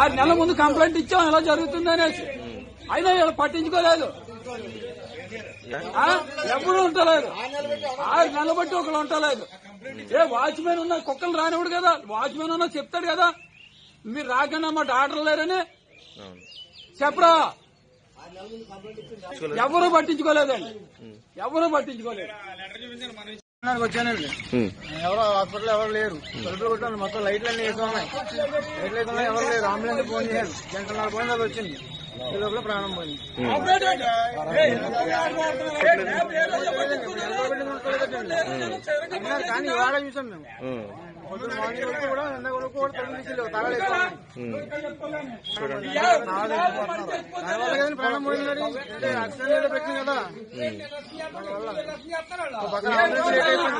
ఆరు నెలల ముందు కంప్లైంట్ ఇచ్చాం ఇలా జరుగుతుంది అనేసి. అయినా వీళ్ళు పట్టించుకోలేదు? ఎప్పుడు ఉంటలేదు ఆరు నెలలు బట్టి ఒకళ్ళు ఉంటలేదు ఏ వాచ్మెన్ ఉన్నా కుక్కలు రానివాడు కదా. వాచ్మెన్ ఉన్నా చెప్తాడు కదా. మీరు రాకుండా మా డాక్టర్ లేరని. చెప్పరా? ఎవరు పట్టించుకోలేదండి. ఎవరు పట్టించుకోలేదు. వచ్చానండి. ఎవరు హాస్పిటల్ ఎవరు లేరు. తలుపులు కొట్టాను మొత్తం లైట్లు అన్ని వేసి ఉన్నాయి లైట్లు వేసి ఉన్నాయి ఎవరు లేరు. అంబులెన్స్ ఫోన్ చేశాను గంటన్నర పోయింది అది వచ్చింది. ఈ లోపల ప్రాణం పోయింది. కానీ ఇవాళ చూసాం మేము. కూడా ఎండ కొడుకు కూడా తలుపులు తీసి తాళాలు వేసుకున్నాం. ఉమ్. దానివల్ల కదండి ప్రాణం పోయింది మరి అంటే యాక్సిడెంట్ ఏదో పెట్టింది కదా